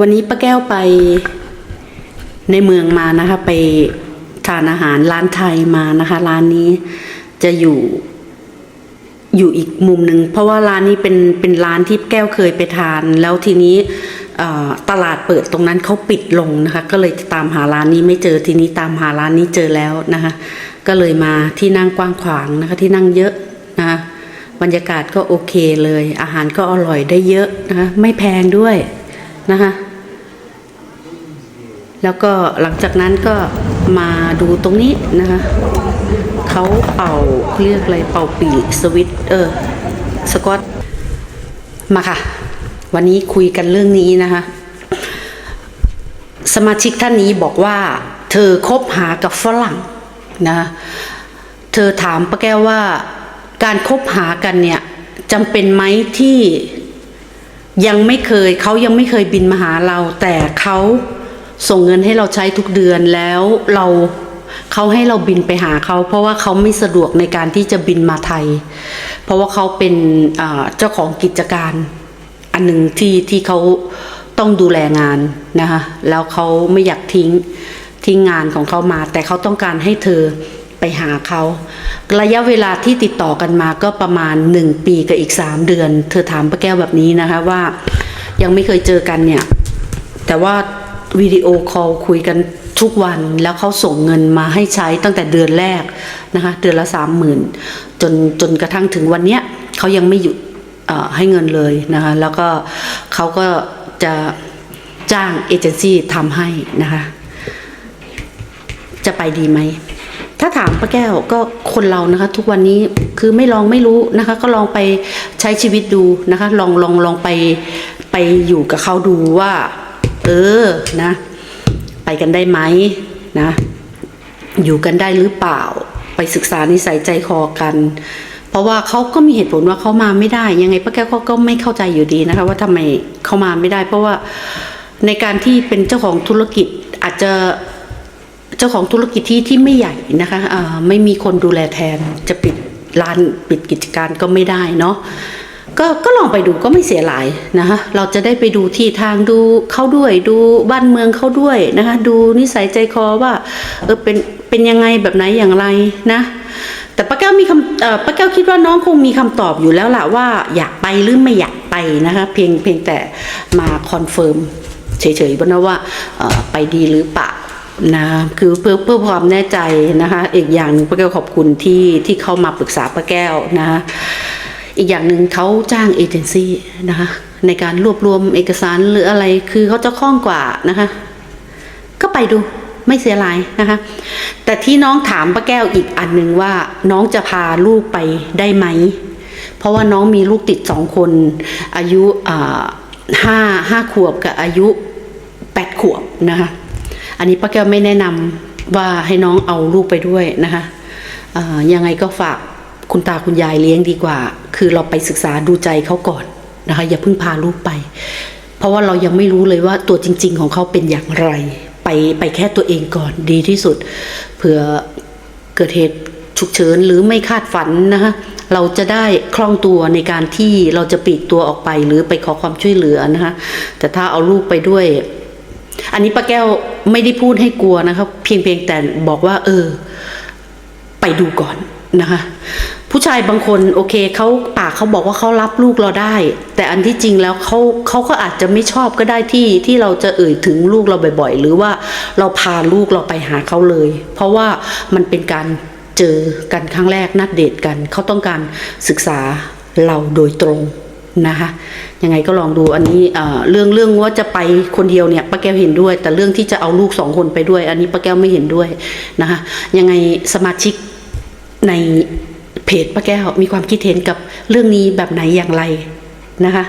วันนี้ป้าแก้วไปในเมืองมานะคะ ไปทานอาหารร้านไทยมานะคะ ร้านนี้จะอยู่อยู่อีกมุมหนึ่งเพราะว่าร้านนี้เป็นเป็นร้านที่แก้วเคยไปทาน แล้วทีนี้ตลาดเปิดตรงนั้นเขาปิดลงนะคะ ก็เลยตามหาร้านนี้ไม่เจอทีนี้ตามหาร้านนี้เจอแล้วนะคะ ก็เลยมาที่นั่งกว้างขวางนะคะ ที่นั่งเยอะนะคะบรรยากาศก็โอเคเลย อาหารก็อร่อยได้เยอะนะคะไม่แพงด้วยนะคะ แล้วก็หลังจากนั้นก็มาดูตรงนี้นะคะเขาเป่าเรียกอะไรเป่าปีสวิตเออสกอตมาค่ะ วันนี้คุยกันเรื่องนี้นะคะ สมาชิกท่านนี้บอกว่า เธอคบหากับฝรั่งนะเธอถามป้าแก้วว่าการคบหากันเนี่ยจำเป็นไหมที่ยังไม่เคยเขายังไม่เคยบินมาหาเรา แต่เขา ส่งเงินให้เราใช้ทุกเดือนแล้วเราเขาให้เราบินไปหาเขาเพราะว่าเขาไม่สะดวกในการที่จะบินมาไทย เพราะว่าเขาเป็นเจ้าของกิจการอันหนึ่งที่ที่เขาต้องดูแลงานนะคะแล้วเขาไม่อยากทิ้งทิ้งงานของเขามา แต่เขาต้องการให้เธอไปหาเขาระยะเวลาที่ติดต่อกันมาก็ประมาณหนึ่งปีกับอีกสามเดือน เธอถามป้าแก้วแบบนี้นะคะว่ายังไม่เคยเจอกันเนี่ยแต่ว่า วิดีโอคอลคุยกันทุกวันแล้วเขาส่งเงินมาให้ใช้ตั้งแต่เดือนแรกนะคะเดือนละสามหมื่นจนจนกระทั่งถึงวันเนี้ยเขายังไม่หยุดเอ่อให้เงินเลยนะคะแล้วก็เขาก็จะจ้างเอเจนซี่ทำให้นะคะ จะไปดีไหม ถ้าถามป้าแก้วก็คนเรานะคะ ทุกวันนี้คือไม่ลองไม่รู้นะคะ ก็ลองไปใช้ชีวิตดูนะคะ ลองลองลองไปไปอยู่กับเขาดูว่า เออนะ ไปกันได้ไหมนะ อยู่กันได้หรือเปล่า ไปศึกษานิสัยใจคอกัน เพราะว่าเขาก็มีเหตุผลว่าเขามาไม่ได้ ยังไงป้าแก้วเขาก็ไม่เข้าใจอยู่ดีนะคะ ว่าทำไมเขามาไม่ได้ เพราะว่าในการที่เป็นเจ้าของธุรกิจอาจจะเจ้าของธุรกิจที่ที่ไม่ใหญ่นะคะอ่าไม่มีคนดูแลแทนจะปิดร้านปิดกิจการก็ไม่ได้เนาะ ก็ก็ลองไปดูก็ไม่เสียหลายนะคะเราจะได้ไปดูที่ทางดูเขาด้วยดูบ้านเมืองเขาด้วยนะคะดูนิสัยใจคอว่าเออเป็นเป็นยังไงแบบไหนอย่างไรนะ แต่ป้าแก้วมีคำป้าแก้วคิดว่าน้องคงมีคำตอบอยู่แล้วล่ะว่าอยากไปหรือไม่อยากไปนะคะเพียงเพียงแต่มาคอนเฟิร์มเฉยๆว่านะว่าเอ่อไปดีหรือเปล่านะคือเพื่อเพื่อความแน่ใจนะคะอีกอย่างนึงป้าแก้วขอบคุณที่ที่เข้ามาปรึกษาป้าแก้วนะคะ อีกอย่างหนึ่งเขาจ้างเอเจนซี่นะคะในการรวบรวมเอกสารหรืออะไรคือเขาจะคล่องกว่านะคะ ก็ไปดูไม่เสียหายนะคะ แต่ที่น้องถามป้าแก้วอีกอันหนึ่งว่าน้องจะพาลูกไปได้ไหม เพราะว่าน้องมีลูกติดสองคน อายุห้าห้าขวบกับอายุแปดขวบนะคะ อันนี้ป้าแก้วไม่แนะนำว่าให้น้องเอาลูกไปด้วยนะคะยังไงก็ฝาก คุณตาคุณยายเลี้ยงดีกว่า คือเราไปศึกษาดูใจเขาก่อนนะคะ อย่าเพิ่งพาลูกไป เพราะว่าเรายังไม่รู้เลยว่าตัวจริง ๆ ของเขาเป็นอย่างไร ไปไปแค่ตัวเองก่อนดีที่สุดเผื่อเกิดเหตุฉุกเฉินหรือไม่คาดฝันนะคะเราจะได้คล่องตัวในการที่เราจะปีกตัวออกไปหรือไปขอความช่วยเหลือนะคะแต่ถ้าเอาลูกไปด้วย อันนี้ป้าแก้วไม่ได้พูดให้กลัวนะครับ เพียงเพียงแต่บอกว่า เออ ไปดูก่อนนะคะ ผู้ชายบางคนโอเคเขาปากเขาบอกว่าเขารับลูกเราได้ แต่อันที่จริงแล้วเขาเขาก็อาจจะไม่ชอบก็ได้ที่ที่เราจะเอ่ยถึงลูกเราบ่อย ๆ หรือว่าเราพาลูกเราไปหาเขาเลย เพราะว่ามันเป็นการเจอกันครั้งแรกนัดเดทกันเขาต้องการศึกษาเราโดยตรงนะคะยังไงก็ลองดูอันนี้เรื่องเรื่องว่าจะไปคนเดียวเนี่ยป้าแก้วเห็นด้วย แต่เรื่องที่จะเอาลูกสองคนไปด้วย อันนี้ป้าแก้วไม่เห็นด้วยนะคะยังไงสมาชิกใน เพจป้าแก้วมีความคิดเห็นกับเรื่องนี้แบบไหนอย่างไรนะคะ